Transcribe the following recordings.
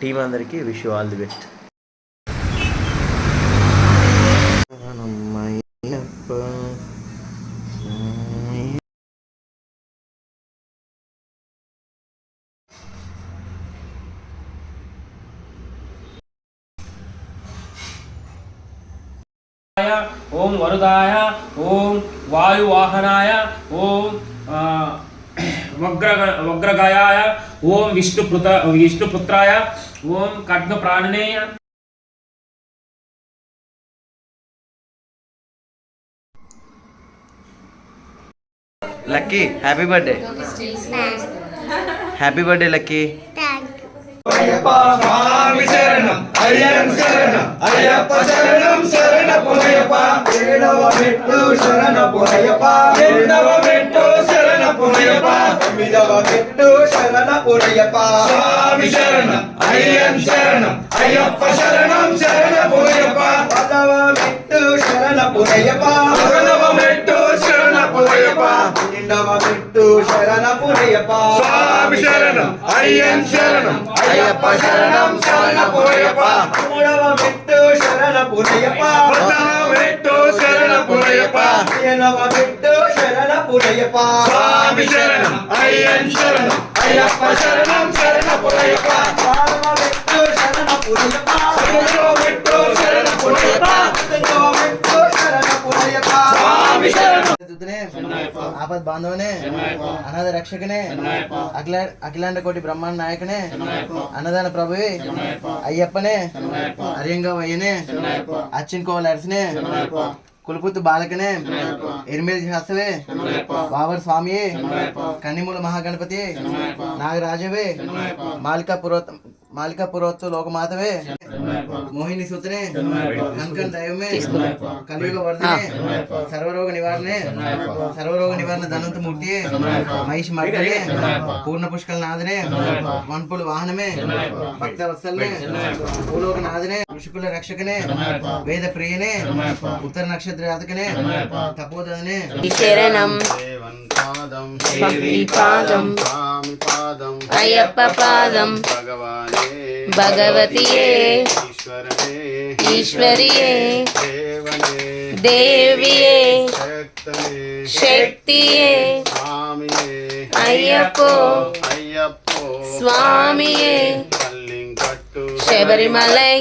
Team అందరికీ wish you all the best. ఓం వరుదాయ ఓం వాయువాహనాయ ఓం ఆ, వగ్రగ వగ్రగాయాయ ఓం విష్ణుపృత విష్ణుపుత్రాయ ఓం ఖడ్గప్రాణనేయ lucky happy birthday happy birthday lucky స్వామి శరణం అయ్యం శరణం అయ్యప్ప శరణం శరణ పునయప్ప ఏడవ మెట్టు శరణ పునయప్ప రెండవ మెట్టు శరణ పునయప్ప తొమ్మిదవ మెట్టు శరణ పునయప్ప స్వామి శరణం అయ్యం శరణం అయ్యప్ప శరణం శరణ పునయప్ప పదవ మెట్టు శరణ పునయప్ప పదవ మెట్టు శరణ పునయప్ప పన్నెండవ మెట్టు శరణ పునయప్ప స్వామి శరణం అయ్యం శరణం అయ్యప్ప శరణం శరణ పునయప్ప మూడవ మెట్టు శరణ పునయప్ప పదవ మెట్టు శరణ పునయప్ప పదిహేనవ పునయప్ప స్వామి శరణం అయ్యం శరణం అయ్యప్ప శరణం శరణ ఆపద్ బాంధవనే అనాథ రక్షకనే అఖిల అఖిలాండ కోటి బ్రహ్మాండ నాయకనే అన్నదాన ప్రభువే అయ్యప్పనే అరియంగా వయ్యనే అచ్చిన్ కోవల్ అరసనే కులపుత్తు బాలకనే ఎనిమిది శాస్త్రవే. బాబర్ స్వామియే. కన్నిమూల మహాగణపతి. నాగరాజవే. మాలికా పురోత మాలికా పురోత్తు లోకమాతవే. మోహిని సూత్రనే. కంకన్ దైవమే. కలియుగ వర్ధనే సర్వరోగ నివారణే. సర్వరోగ నివారణ ధనంత మూర్తి మహిష్ మర్దనే పూర్ణ పుష్కల నాథనే వన్పుల వాహనమే. భక్త వత్సలనే భూలోక నాథనే ఋషికుల రక్షకనే వేద ప్రియనే ఉత్తర నక్షత్ర జాతకనే తపోదనే శరణం. పాదం. పాదం. అయ్యప్ప పాదం. భగవానే. భగవతియే. ఈశ్వరియే. దేవనే. దేవియే. శక్తియే. స్వామియే. అయ్యప్పో. అయ్యప్పో. స్వామియే. శబరిమలై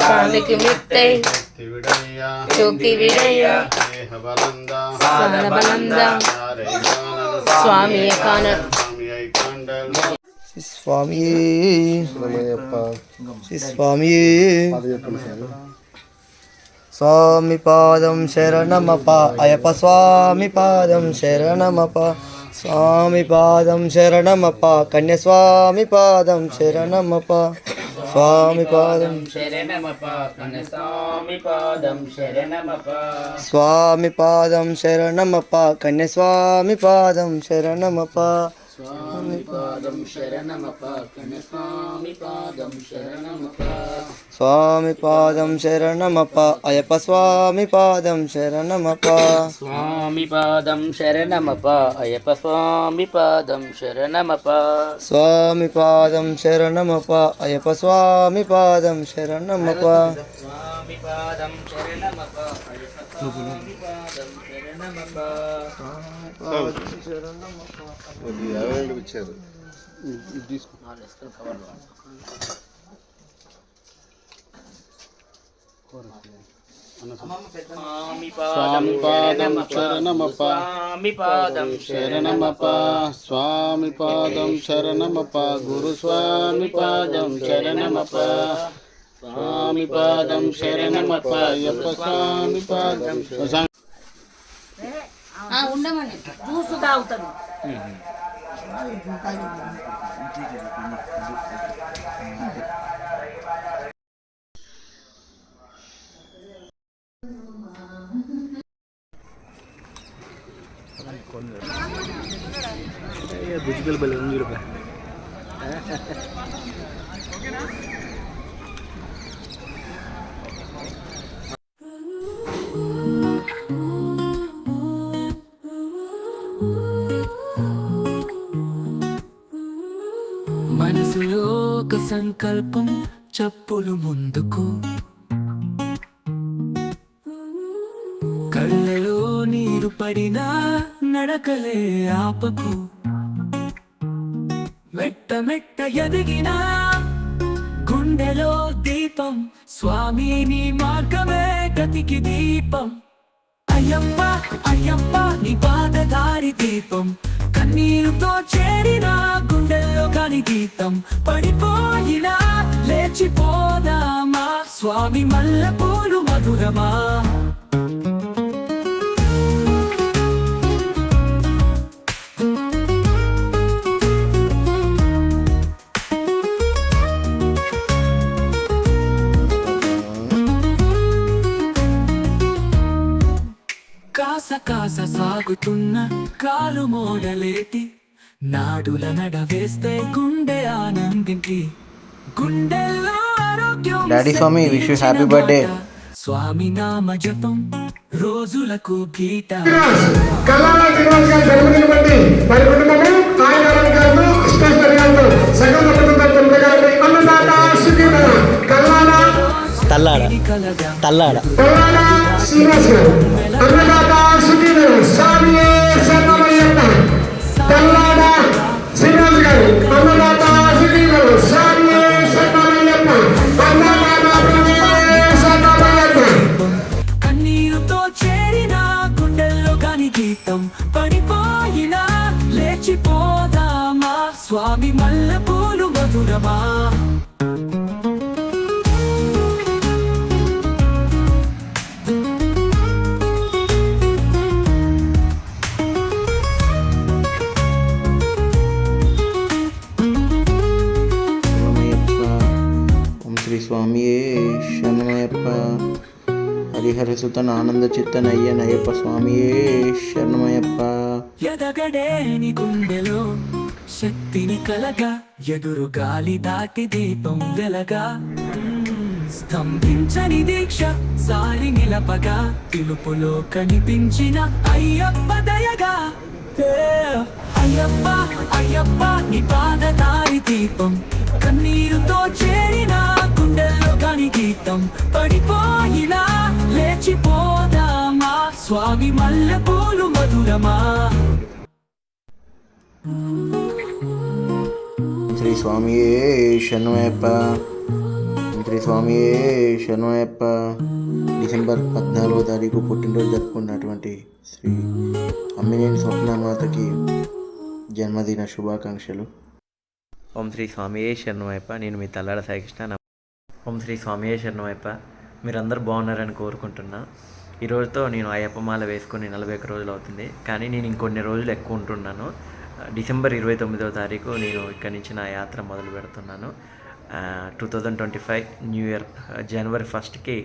కాలికి మిత్తై తివిడయ్యా చోకి స్వామి స్వామి స్వామి స్వామి పాదం శరణమప అయ్యప్ప స్వామి పాదం శరణమప స్వామి పాదం శరణమప కన్యస్వామి పాదం శరణమప. స్వామి పాదం శరణమప స్వామి పాదం శరణమప. స్వామి పాదం శరణమప కన్యస్వామి పాదం శరణమప. స్వామి పాదం శరణమప స్వామి పాదం శరణమప. స్వామి పాదం శరణమప అయ్యప్ప స్వామి పాదం శరణమప. స్వామి పాదం శరణమప అయ్యప్ప స్వామి పాదం శరణమప. స్వామి పాదం శరణమప అయ్యప్ప స్వామి పాదం శరణమప. స్వామి పాదం శరణమప అయ్యప్ప స్వామి పాదం శరణమప. ఇచ్చారు స్వామి స్వామి పాదం శరణమప స్వామి పాదం శరణమప. స్వామి పాదం శరణమప. గురు స్వామి పాదం శరణమప. స్వామి పాదం శరణమప. అయ్యప్ప స్వామి పాదం ఉండమని. జ్యూస్ డిజిటల్ బలి ఉంది మనసులో ఒక సంకల్పం చెప్పులు ముందుకు. నడకలే ఆపకు. మెట్ట మెట్ట ఎదిగిన గుండెలో దీపం స్వామి నీ మార్గమే గతికి దీపం. అయ్యప్ప అయ్యప్ప నీ పాదదారి దీపం. కన్నీరుతో చేరిన గుండెల్లో కాని గీతం. పడిపోయినా లేచిపోదామా? స్వామి మల్లెపూలు మధురమా? కాస సాగుతున్న కాలు మోడలేటి. నాడుల నడవేస్తే గుండె ఆనందించి గుండెల్లో ఆరోగ్యం Daddy Swamy, wish you happy శక్తించిన birthday. మాట. స్వామి నామ జపం రోజులకు గీత. జన్మదిన బట్టి కుటుంబము ఆయన సకల కుటుంబ అన్నదాత కల్లాల తల్లాడ? తల్లాడ? కల్లాల శ్రీనివాస్ గారు. అన్నదాత సుఖీతన స్వామియే శరణమయ్యప్ప కల్లాడ శ్రీనివాస్ గారు ఆనంద చిత్తన అయ్యన అయ్యప్ప స్వామియే శరణమయ్యప్ప. ఎదగడే నీ గుండెలో శక్తిని కలగా ఎదురు గాలి దాటి దీపం వెలగా. స్తంభించని దీక్ష సారి నిలపగా పిలుపులో కనిపించిన అయ్యప్ప దయగా. అయ్యప్ప అయ్యప్ప నీ పాదదారి దీపం. కన్నీరుతో చేరిన గుండెల్లో కాని గీతం పడిపోయినా. లేచిపోదామా స్వామి మల్లెపూలు మధురమా? ఓం శ్రీ స్వామియే శరణమయ్యప్ప శ్రీ స్వామియే శరణమయ్యప్ప డిసెంబర్ పద్నాలుగో తారీఖు పుట్టినరోజు జరుపుకున్నటువంటి శ్రీ అమ్మినేని స్వప్నమాతకి జన్మదిన శుభాకాంక్షలు. ఓం శ్రీ స్వామియే శరణమయ్యప్ప నేను మీ తల్లాడ సాయికృష్ణ. ఓం శ్రీ స్వామియే శరణమయ్యప్ప మీరందరూ బాగున్నారని కోరుకుంటున్నా. ఈ రోజుతో నేను అయ్యప్ప మాల వేసుకొని నలభై ఒక్క రోజులు అవుతుంది. కానీ నేను ఇంకొన్ని రోజులు ఎక్కువ ఉంటున్నాను. డిసెంబర్ ఇరవై తొమ్మిదవ తారీఖు నేను ఇక్కడి నుంచి నా యాత్ర మొదలు పెడుతున్నాను. Two thousand twenty five new year జనవరి ఫస్ట్కి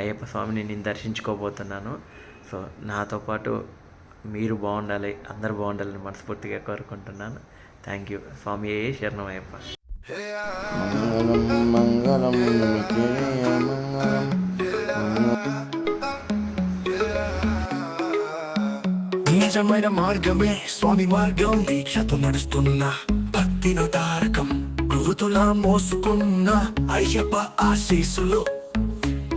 అయ్యప్ప స్వామిని నేను దర్శించుకోబోతున్నాను. సో నాతో పాటు మీరు బాగుండాలి అందరు బాగుండాలని మనస్ఫూర్తిగా కోరుకుంటున్నాను. థ్యాంక్ యూ స్వామి ఏ శరణమయ్యప్ప మంగళం మంగళం మంగళం నిజమైన మార్గమే స్వామి మార్గం దీక్షతో నడుస్తున్న భక్తిన తారకం. గురుతులా మోసుకున్న అయ్యప్ప ఆశీసులు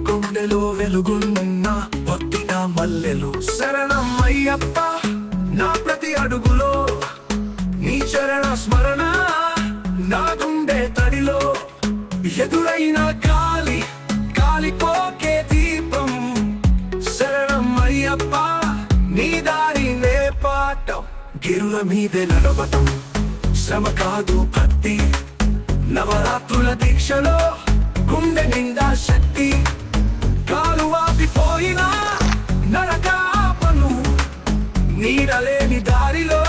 గుండెలో వెలుగున్న భక్తిన మల్లెలు. శరణం అయ్యప్ప నా ప్రతి అడుగులో. నీ చరణ స్మరణ నా గుండె ఎదురైన గాలి కాలిపోకే దీపం. శరణం అయ్యప్ప నీ దారి నే పాటం గిరుల మీదే నడవటం. శ్రమ కాదు భక్తి. నవరాత్రుల దీక్షలో గుండె నిండా శక్తి. కాలు వాపిపోయినా నరకాపను. నీడలేని దారిలో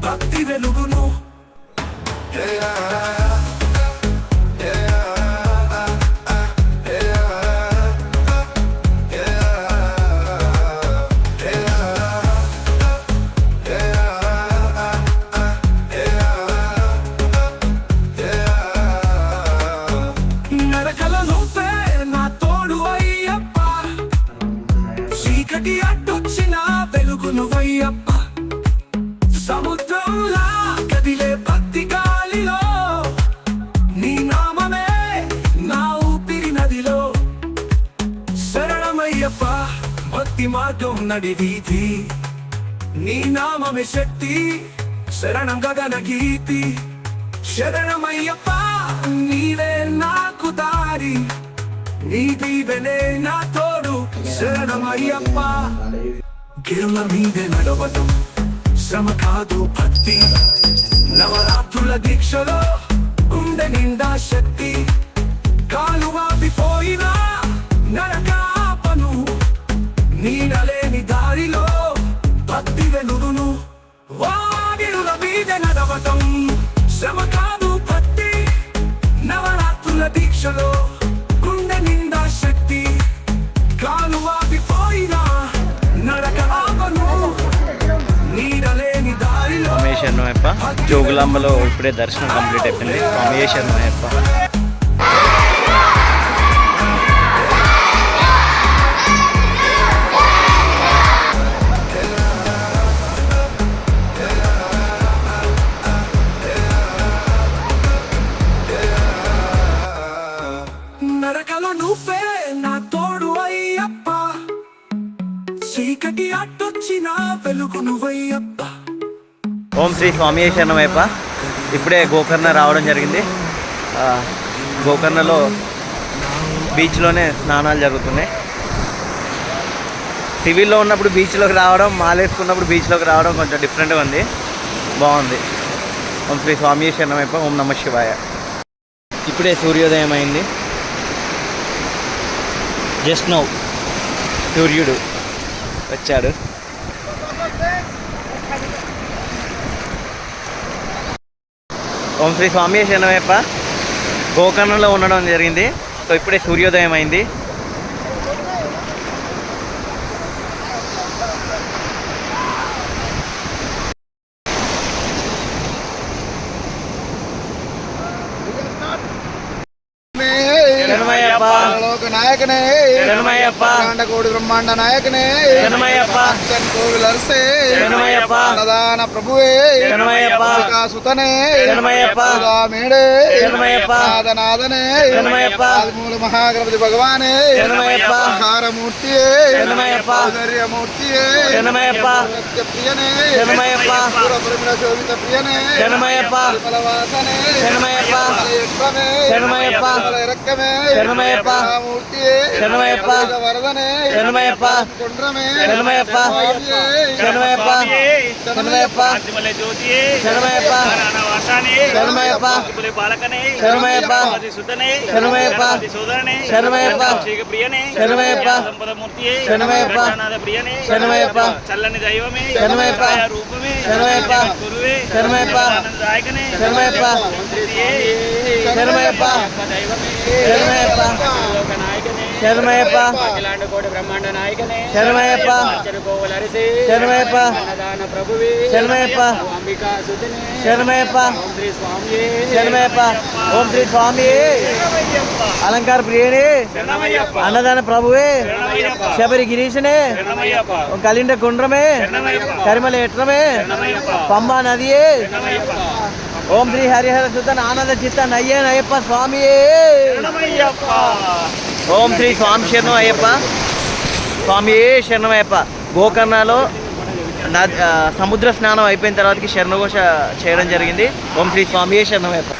భక్తి వెలుగును. Yeah. గీతి శరణమయ్యప్ప నీవే నాకు దారి. నీ దీవెనే నా తోడు శరణమయ్యప్ప. గిరుల మీదే నడవటం శ్రమ కాదు భక్తి. నవరాత్రుల దీక్షలో గుండె నిండా శక్తి. కాలువాపిపోయినా నరకాపను. నీడలేని దారిలో భక్తి వెలుగును. వాగిరుల మీద నడవటం. శ్రమ కాదు భక్తి నవరాత్రుల దీక్షలో గుండె నిండా శక్తి. కాలువాపిపోయినా నడక ఆపను. నీడలేని దారిలో స్వామి శరణమయ్యప్ప జోగులాంబలో ఇప్పుడే దర్శనం కంప్లీట్ అయిపోయింది. స్వామి శరణమయ్యప్ప వెలుగు నువ్వయ్యప్ప. ఓం శ్రీ స్వామి శరణమయ్యప్ప. ఇప్పుడే గోకర్ణ రావడం జరిగింది. గోకర్ణలో బీచ్లోనే స్నానాలు జరుగుతున్నాయి. సివిల్లో ఉన్నప్పుడు బీచ్లోకి రావడం మాలేసుకున్నప్పుడు బీచ్లోకి రావడం కొంచెం డిఫరెంట్గా ఉంది. బాగుంది. ఓం శ్రీ స్వామి శరణమయ్యప్ప ఓం నమ శివాయ. ఇప్పుడే సూర్యోదయం అయింది. జస్ట్ నౌ సూర్యుడు వచ్చాడు. ఓం శ్రీ స్వామి శరణమయ్యప్ప. గోకర్ణంలో ఉండడం జరిగింది. సో ఇప్పుడే సూర్యోదయం అయింది. నాయకనే చెన్నమయ్యప్ప కాండకోడి బ్రహ్మాండ నాయకనే చెన్నమయ్యప్ప కోవిల్ అరసే చెన్నమయ్యప్ప అన్నదాన ప్రభువే చెన్నమయ్యప్ప సుతనే చెన్నమయ్యప్ప మేడే చెన్నమయ్యప్ప నాదనాథనే చెన్నమయ్యప్ప మూల మహాగణపతి భగవానే చెన్నమయ్యప్ప హారమూర్తియే చెన్నమయ్యప్ప సౌందర్యమూర్తియే చెన్నమయ్యప్ప ప్రియనే చెన్నమయ్యప్ప పురపరిమిళ శోభిత ప్రియనే చెన్నమయ్యప్ప ఫలవాసనే చెన్నమయ్యప్ప చెన్నమయ్యప్ప ఇరక్కమే చెన్నమయ్యప్ప మూర్తియే చెన్నమయ్యప్ప శరణమయ్యప్ప వరదనే శరణమయ్యప్ప కుండ్రమే శరణమయ్యప్ప శరణమయ్యప్ప శరణమయ్యప్ప శరణమయ్యప్ప శరణమయ్యప్ప శరణమయ్యప్ప శరణమయ్యప్ప శరణమయ్యప్ప శరణమయ్యప్ప శరణమయ్యప్ప శరణమయ్యప్ప చల్లని దైవమే శరణమయ్యప్ప రూపమే శరణమయ్యప్ప గురువే శరణమయ్యప్ప నాయకనే శరణమయ్యప్ప శరణమయ్యప్ప శరణమయ్యప్ప శరణమయ్యప్ప. కోటి బ్రహ్మాండ నాయకనే. శరణమయ్యప్ప. చెరుకోవల అరిసి. శరణమయ్యప్ప. అన్నదాన ప్రభువే. శరణమయ్యప్ప. అంబికా సుతినే. శరణమయ్యప్ప. శ్రీ స్వామి శరణమయ్యప్ప. ఓం శ్రీ స్వామి అలంకార ప్రియుని. అన్నదాన ప్రభువే. శబరి గిరీశనే. కలిండ కుండ్రమే. కరిమల ఎట్రమే పంబా నదియే. ఓం శ్రీ హరిహర సుతన్ ఆనంద చిత్త నయ్యే అయ్యప్ప స్వామి ఓం శ్రీ స్వామి శరణం అయ్యప్ప స్వామి శరణం అయ్యప్ప గోకర్ణలో నది సముద్ర స్నానం అయిపోయిన తర్వాతకి శరణఘోష చేయడం జరిగింది. ఓం శ్రీ స్వామి శరణం అయ్యప్ప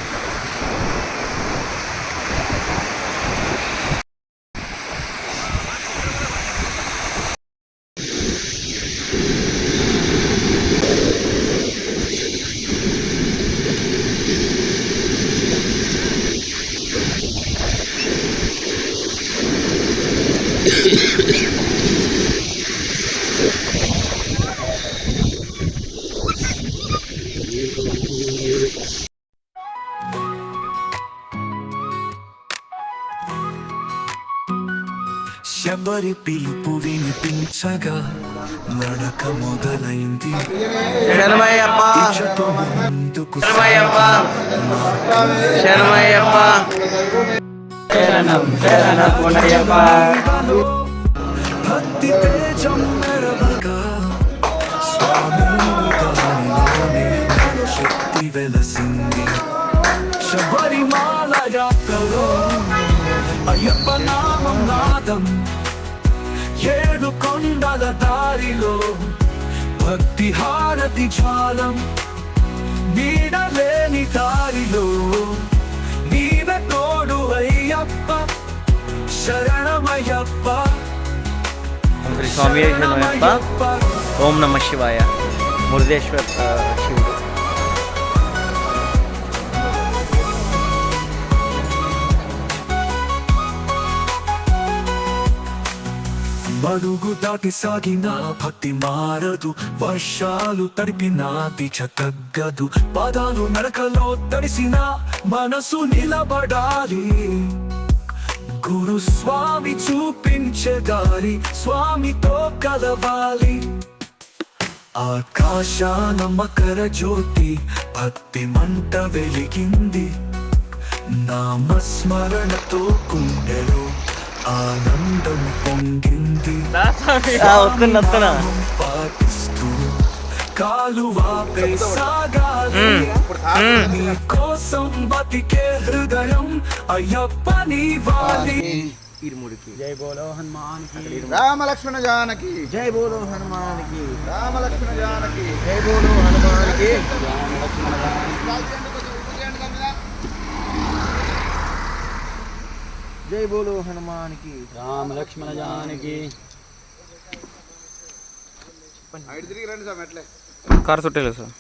ఉంటుంది శబరి పిలుపు వినిపించగా నడక మొదలైంది. శరణం శరణ భక్తి తేజం భక్తి హారతి జ్వాలం నీడలేని దారిలో నీవే తోడు అయ్యప్ప శరణమయ్యప్ప స్వామి ఓం నమ శివాయ. మురుదేశ్వర్ శివుడు. మడుగు దాటి సాగిన భక్తి మారదు వర్షాలు తడిపినా దిశ తగ్గదు. పాదాలు నడకలో తడిసిన మనసు నిలబడాలి. గురు స్వామి చూపించే దారి స్వామితో కలవాలి. ఆకాశాన మకర జ్యోతి భక్తి మంట వెలిగింది. నామస్మరణతో కుండెలో ఆనందం పొంగింది. ఆ, వస్తున్నా వస్తున్నా పాటిస్తూ కాలువాపై సాగాలి. నీ కోసం బతికే హృదయం అయ్యప్ప నీవాలి రామ లక్ష్మణ జానకి జై బోలో హనుమానికి. రామ లక్ష్మణ జానకి. జై బోలో హనుమానికి. జై బోలో హనుమానికి. రామ లక్ష్మణ జానకి. కారు చుట్టేలేదు సార్.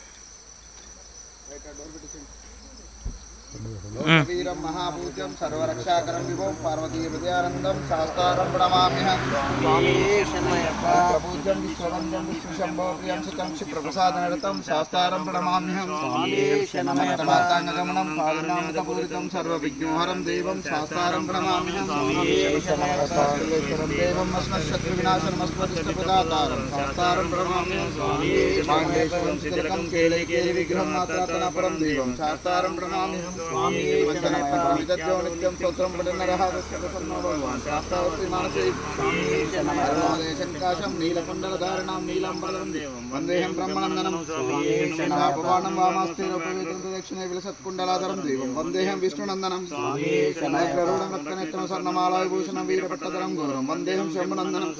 మహాభూత్యం సర్వరక్షాకరం విభవం పార్వతీ హృదయానందం శాస్త్రారం ప్రణమామ్యహం పూజ్యం విశ్వవందం విశ్వశంభో ప్రియం సుతం క్షిప్రప్రసాదనరతం శాస్త్రారం ప్రణమామ్యహం మార్తాంగగమనం పాదనామతపూరితం సర్వవిఘ్నోహరం దేవం శాస్త్రారం ప్రణమామ్యహం సర్వేశ్వరం దేవం అస్మశత్రు వినాశనమస్మదిష్టపదాతారం శాస్త్రారం ప్రణమామ్యహం మాంగేశ్వరం స్థిరకం కేళైకేలి విగ్రహం మాత్రాతనపరం దేవం శాస్త్రారం ప్రణమామ్యహం స్వామి విద్యో నిత్యం స్తోత్రం పఠన్నరః ప్రసన్నో భగవాన్ శాస్త్రావతి మానసే. శంకాశం నీలకుండలధారణం నీలంబరం దేవం వందేహం బ్రహ్మనందనం. పవాణం వామాస్తే ఉపవేతం దక్షిణే విలసత్కుండలాధరం దేవం. వందేహం విష్ణునందనం. రూఢం రక్తనేత్రం స్వర్ణమాలా విభూషణం వీరపట్టధరం గౌరం వందేహం శంభునందనం.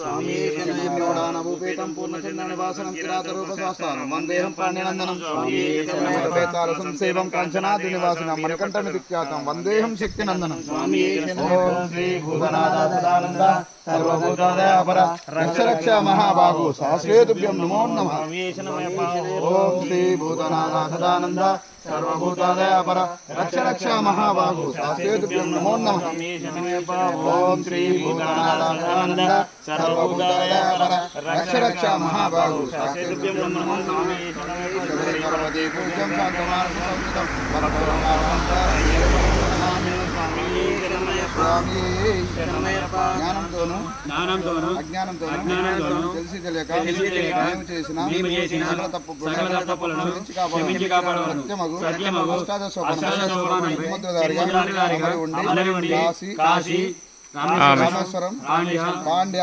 భూపేతం పూర్ణచంద్ర నివాసనం కిరాతరూప శాస్త్రం వందేహం పాణ్యనందనం. సంసేవం కాంచనాద్రి నివాసనం మణికంఠమితి ఖ్యాతం వందేహం శక్తినందనం. రక్ష రక్ష మహాబాహు సహస్రేతుభ్యం నమో నమః. ఓం శ్రీ భూతనాథానంద సర్వభూతాదయాపర రక్ష రక్ష మహాబాహు సహస్రేతుభ్యం నమో నమః ఓం శ్రీ భూతనాథానంద సర్వభూతాదయాపర రక్ష రక్ష మహాబాహు సహస్రేతుభ్యం నమో నమః పార్వతీ పూజ్యం శాంతమానస సంస్కృతం స్వామి జ్ఞానంతోను జ్ఞానంతోను అజ్ఞానంతోను అజ్ఞానంతోను తెలిసి తెలియక తెలిసి తెలియక మేము చేసిన మేము చేసిన సకల తప్పు సకల తప్పులను క్షమించి కాపాడవలను. సత్యమగు సత్యమగు. అష్టాదశ ఉండి కాశీ రామేశ్వరం పాండ్య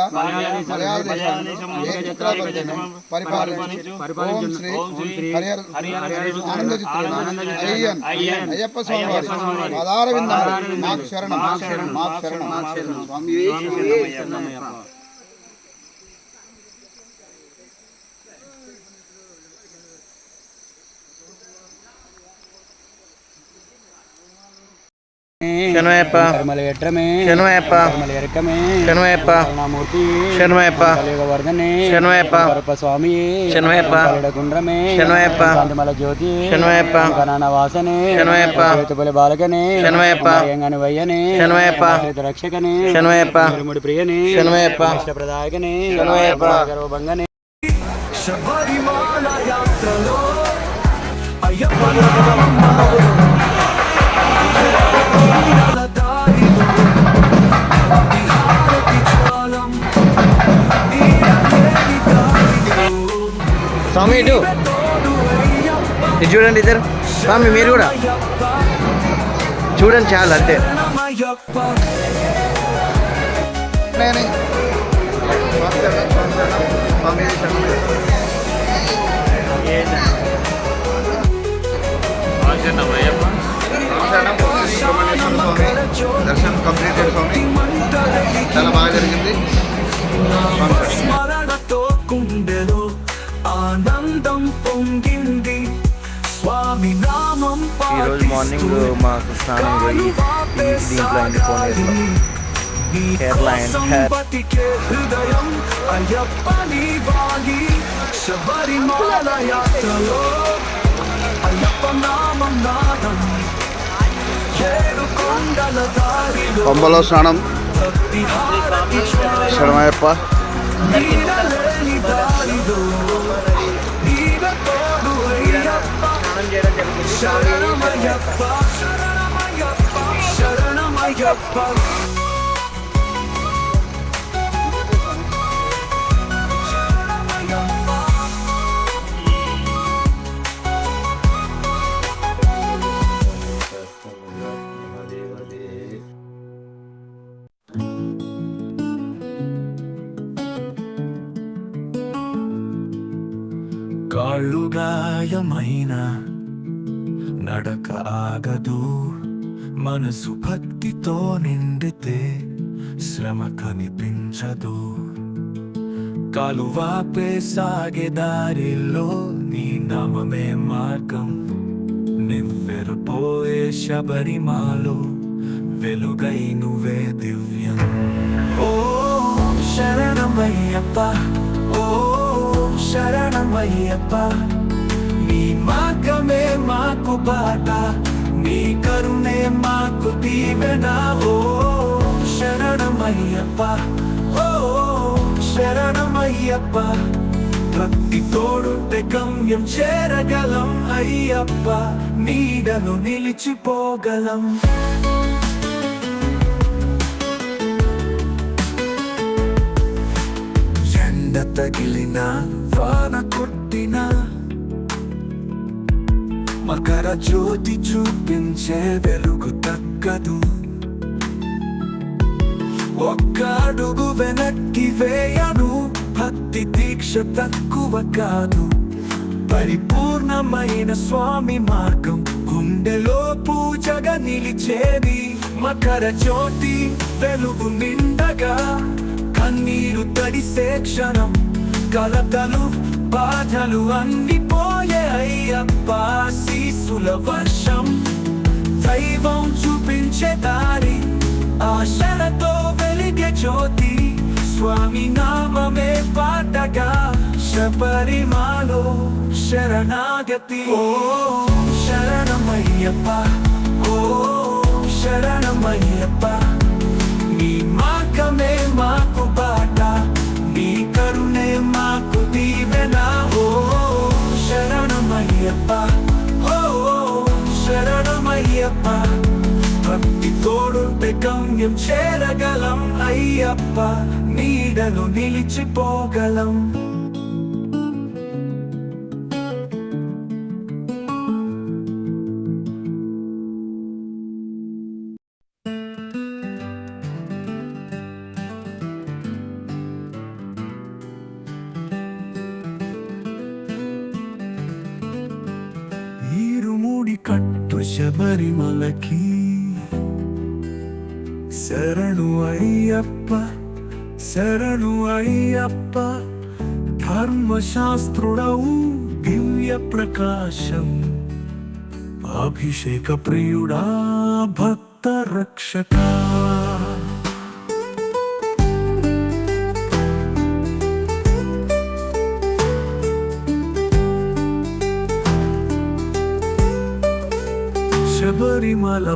మలయాళ దేశం, ఏ చక్రవర్తిని పరిపాలించు ఓం శ్రీ హరిహర ఆనంద చిత్రుడు అయ్యన్ అయ్యప్ప స్వామి వారి పదార విందాలు మాకు శరణం మాకు శరణం స్వామి కరుణామూర్తి శరణమయ్యప్ప కలియుగవర్ధనే శరణమయ్యప్ప కరప స్వామి శరణమయ్యప్ప కాంతిమల జ్యోతి కనాన వాసనే చేతుపల్లి బాలకనే ఎంగని వయ్యనే చేత రక్షకనే ముడి ప్రియనే శరణమయ్యప్ప ఇష్టప్రదాయకనే శరణమయ్యప్ప గర్వభంగనే శబరిమాల యాత్రలో అయ్యప్ప స్వామి ఇటు. ఇది చూడండి ఇద్దరు. స్వామి మీరు కూడా. చూడండి చాలు అంతే. శరణమయ్యప్ప సుబ్రహ్మణ్యేశ్వర స్వామి. దర్శనం కంప్లీటెడ్ స్వామి. చాలా బాగా జరిగింది. ఆనందం పొంగింది. స్వామి నామం ఈరోజు మార్నింగ్ మాకు స్నానం పోయి దీంట్లో అయింది ఫోన్ కేరళ హృదయం అయ్యప్పని వాలి శబరిమాల యాత్రలో పంబలో స్నానం భక్తి హారతి శరణమయ్యప్ప నీడలేని దారిలో నీడ తోడు అయ్యప్ప శరణమయ్యప్ప కాళ్ళు గాయమైన నడక ఆగదు. మనసు భక్తితో నిండితే శ్రమ కనిపించదు. కాలువాపే సాగే దారిలో నీ నామమే మార్గం. నివ్వెరపోయే శబరిమాలో వెలుగై నువ్వే దివ్యం. ఓ శరణమయ్యప్ప ఓ శరణమయ్యప్ప నీ మార్గమే మాకు బాట నీ కరుణే మాకు దీవెనా. ఓ శరణమయ్యప్ప ఓ శరణమయ్యప్ప భక్తి తోడుంటే గమ్యం చేరగలం అయ్యప్ప నీడను నిలిచిపోగలం. తగిలిన వాన కొట్టిన మకర జ్యోతి చూపించే వెలుగు తగ్గదు. ఒక్క అడుగు వెనక్కి వేయను భక్తి దీక్ష తక్కువ కాదు. పరిపూర్ణమైన స్వామి మార్గం గుండెలో పూజగా నిలిచేది. మకర జ్యోతి వెలుగు నిండగా కన్నీరు తడిసే క్షణం కలతలు బాధలు అన్ని పోయే అయ్యప్ప శీసుల వర్షం. దైవం చూపించే దారి ఆశలతో వెలిగే జ్యోతి. స్వామి నామమే పాటగా శబరిమాలో శరణాగతి. ఓ శరణమయ్యప్ప ఓ శరణమయ్యప్ప. మార్గమే మాకు బాట నీ కరుణే మాకు దీవెన. ఓ శరణమయ్యప్ప ఓ శరణమయ్యప్ప. భక్తి తోడుంటే గమ్యం చేరగలం అయ్యప్ప నీడను నిలిచిపోగలం. శబరిమలకి శరణు అయ్యప్ప శరణు అయ్యప్ప ధర్మశాస్త్రుడవు దివ్య ప్రకాశం. అభిషేక ప్రియుడా భక్త రక్షకా.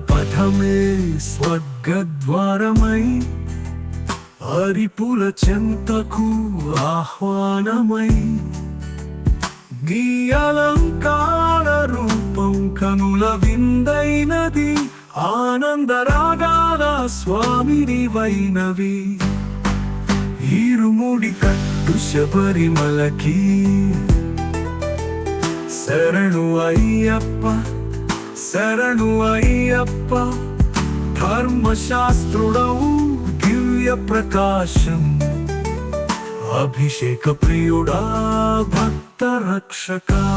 పథమే స్వర్గద్వారమై హరిపుల చెంతకు ఆహ్వానమై గీయలంకార రూపం కనుల విందైనది ఆనందరాగాల స్వామిని వైనవి ఈరుముడి కట్టు శబరిమలకి శరణు అయ్యప్ప శరణు అయ్యప్ప ధర్మశాస్త్రుడవు దివ్య ప్రకాశం. అభిషేక ప్రియుడా భక్త రక్షకా.